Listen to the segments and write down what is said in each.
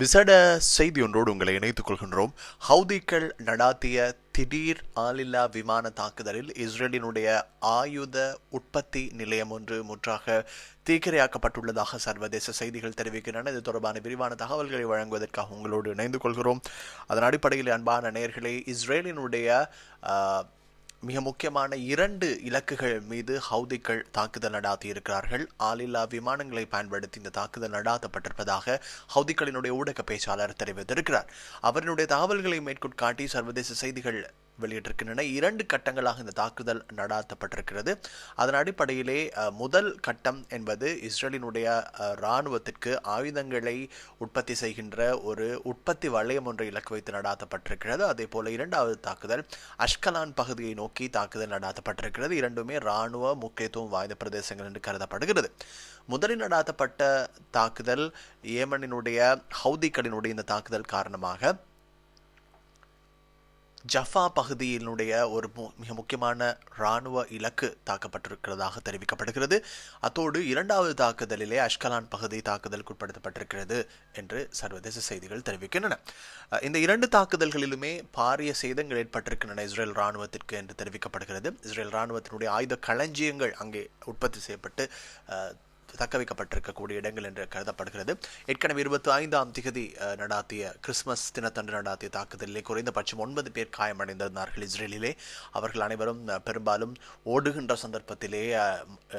விசட செய்தி ஒன்றோடு உங்களை இணைத்துக் கொள்கின்றோம். ஹவுதிகள் நடாத்திய திடீர் ஆளில்லா விமான தாக்குதலில் இஸ்ரேலினுடைய ஆயுத உற்பத்தி நிலையம் ஒன்று முற்றாக தீக்கிரையாக்கப்பட்டுள்ளதாக சர்வதேச செய்திகள் தெரிவிக்கின்றன. இது தொடர்பான விரிவான தகவல்களை வழங்குவதற்காக உங்களோடு இணைந்து கொள்கிறோம். அதன் அடிப்படையில் அன்பான நேயர்களே இஸ்ரேலினுடைய மிக முக்கியமான இரண்டு இலக்குகள் மீது ஹவுதிகள் தாக்குதல் நடாத்தியிருக்கிறார்கள். ஆளில்லா விமானங்களை பயன்படுத்தி இந்த தாக்குதல் நடாத்தப்பட்டிருப்பதாக ஹவுதிகளினுடைய ஊடக பேச்சாளர் தெரிவித்திருக்கிறார். அவரினுடைய தகவல்களை மேற்கொண்டு காட்டி சர்வதேச செய்திகள் வெளியிட்டிருக்கின்றன. இரண்டு கட்டங்களாக இந்த தாக்குதல் நடாத்தப்பட்டிருக்கிறது. அதன் அடிப்படையிலே முதல் கட்டம் என்பது இஸ்ரேலினுடைய இராணுவத்திற்கு ஆயுதங்களை உற்பத்தி செய்கின்ற ஒரு உற்பத்தி வளையம் ஒன்றை இலக்கு வைத்து நடாத்தப்பட்டிருக்கிறது. அதே போல இரண்டாவது தாக்குதல் அஷ்கலான் பகுதியை நோக்கி தாக்குதல் நடாத்தப்பட்டிருக்கிறது. இரண்டுமே இராணுவ முக்கியத்துவம் வாய்ந்த பிரதேசங்கள் என்று கருதப்படுகிறது. முதலில் நடாத்தப்பட்ட தாக்குதல் ஏமனினுடைய ஹவுதிக்களினுடைய இந்த தாக்குதல் காரணமாக ஜஃபா பகுதியினுடைய ஒரு மு- மிக முக்கியமான இராணுவ இலக்கு தாக்கப்பட்டிருக்கிறதாக தெரிவிக்கப்படுகிறது. அத்தோடு இரண்டாவது தாக்குதலிலே அஷ்கலான் பகுதி தாக்குதலுக்கு உட்படுத்தப்பட்டிருக்கிறது என்று சர்வதேச செய்திகள் தெரிவிக்கின்றன. இந்த இரண்டு தாக்குதல்களிலுமே பாரிய சேதங்கள் ஏற்பட்டிருக்கின்றன இஸ்ரேல் இராணுவத்திற்கு என்று தெரிவிக்கப்படுகிறது. இஸ்ரேல் இராணுவத்தினுடைய ஆயுத களஞ்சியங்கள் அங்கே உற்பத்தி செய்யப்பட்டு தக்க வைக்கப்பட்டிருக்கக்கூடிய இடங்கள் என்று கருதப்படுகிறது. ஏற்கனவே இருபத்தி ஐந்தாம் திகதி நடாத்திய கிறிஸ்மஸ் தினத்தன்று நடாத்திய தாக்குதலிலே குறைந்தபட்சம் ஒன்பது பேர் காயமடைந்திருந்தார்கள் இஸ்ரேலிலே. அவர்கள் அனைவரும் பெரும்பாலும் ஓடுகின்ற சந்தர்ப்பத்திலே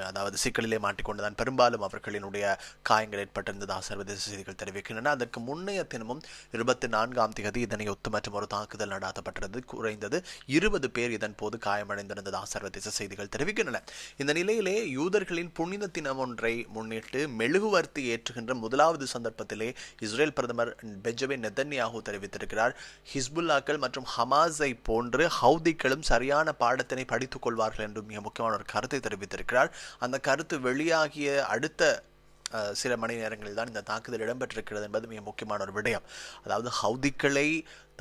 அதாவது சிக்கலிலே மாட்டிக்கொண்டுதான் பெரும்பாலும் அவர்களினுடைய காயங்கள் ஏற்பட்டிருந்ததாக சர்வதேச செய்திகள் தெரிவிக்கின்றன. அதற்கு முன்னைய தினமும் இருபத்தி நான்காம் திகதி இதனை ஒத்து மற்றும் ஒரு தாக்குதல் நடாத்தப்பட்டிருந்தது குறைந்தது இருபது பேர் இதன் போது காயமடைந்திருந்ததாக சர்வதேச செய்திகள் தெரிவிக்கின்றன. இந்த நிலையிலே யூதர்களின் புனித தினம் ஒன்றை முன்னிட்டு மெழுகுவர்த்தி ஏற்றுகின்ற முதலாவது சந்தர்ப்பத்திலே இஸ்ரேல் பிரதமர் பெஞ்சமின் நெதன்யாகு தெரிவித்திருக்கிறார். ஹிஸ்புல்லாக்கள் மற்றும் ஹமாஸை போன்று ஹவுதிகளும் சரியான பாடத்தினை படித்துக் கொள்வார்கள் என்று மிக முக்கியமான ஒரு கருத்தை தெரிவித்திருக்கிறார். அந்த கருத்து வெளியாகிய அடுத்த சில மணி நேரங்களில் தான் இந்த தாக்குதல் இடம்பெற்றிருக்கிறது என்பது மிக முக்கியமான ஒரு விடயம். அதாவது ஹவுதிக்களை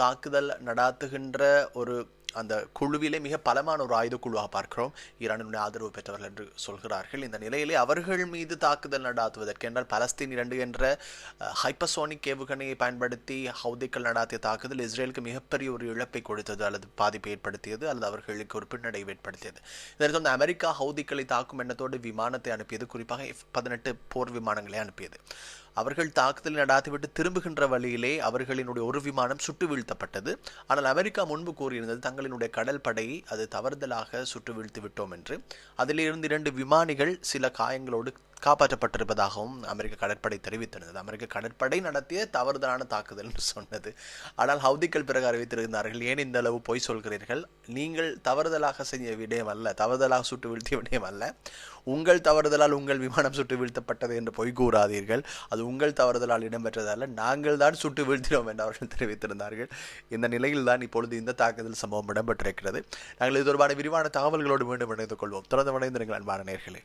தாக்குதல் நடாத்துகின்ற ஒரு அந்த குழுவிலே மிக பலமான ஒரு ஆயுத குழுவாக பார்க்கிறோம். ஈரானுடைய ஆதரவு பெற்றவர்கள் என்று சொல்கிறார்கள். இந்த நிலையிலே அவர்கள் மீது தாக்குதல் நடாத்துவதற்கு என்றால் பலஸ்தீன் இரண்டு என்ற ஹைப்பசோனிக் ஏவுகணையை பயன்படுத்தி ஹவுதிக்கள் நடாத்திய தாக்குதல் இஸ்ரேலுக்கு மிகப்பெரிய ஒரு இழப்பை கொடுத்தது அல்லது பாதிப்பை ஏற்படுத்தியது அல்லது அவர்களுக்கு ஒரு பின்னடைவு ஏற்படுத்தியது. இதற்கு வந்து அமெரிக்கா ஹவுதிக்களை தாக்கும் எண்ணத்தோடு விமானத்தை அனுப்பியது குறிப்பாக எஃப் பதினெட்டு போர் விமானங்களை அனுப்பியது. அவர்கள் தாக்குதல் நடாத்திவிட்டு திரும்புகின்ற வழியிலே அவர்களினுடைய ஒரு விமானம் சுட்டு வீழ்த்தப்பட்டது. ஆனால் அமெரிக்கா முன்பு கூறியிருந்தது தங்களினுடைய கடல் படையை அது தவறுதலாக சுட்டு வீழ்த்து விட்டோம் என்று. அதிலிருந்து இரண்டு விமானிகள் சில காயங்களோடு காப்பாற்றப்பட்டிருப்பதாகவும் அமெரிக்க கடற்படை தெரிவித்திருந்தது. அமெரிக்க கடற்படை நடத்திய தவறுதலான தாக்குதல் என்று சொன்னது. ஆனால் ஹவுதிக்கள் பிறகு அறிவித்திருந்தார்கள் ஏன் இந்த அளவு பொய் சொல்கிறீர்கள்? நீங்கள் தவறுதலாக செய்ய விடயம் அல்ல தவறுதலாக சுட்டு வீழ்த்திய விடயம் அல்ல. உங்கள் தவறுதலால் உங்கள் விமானம் சுட்டு வீழ்த்தப்பட்டது என்று பொய் கூறாதீர்கள். அது உங்கள் தவறுதலால் இடம்பெற்றதல்ல நாங்கள் தான் சுட்டு வீழ்த்தினோம் என்று அவர்கள் தெரிவித்திருந்தார்கள். இந்த நிலையில் தான் இப்பொழுது இந்த தாக்குதல் சம்பவம் இடம்பெற்றிருக்கிறது. நாங்கள் இது தொடர்பான விரிவான தகவல்களோடு மீண்டும் இணைந்து கொள்வோம். தொடர்ந்து இணைந்திருங்கள் அன்பான நேர்களே.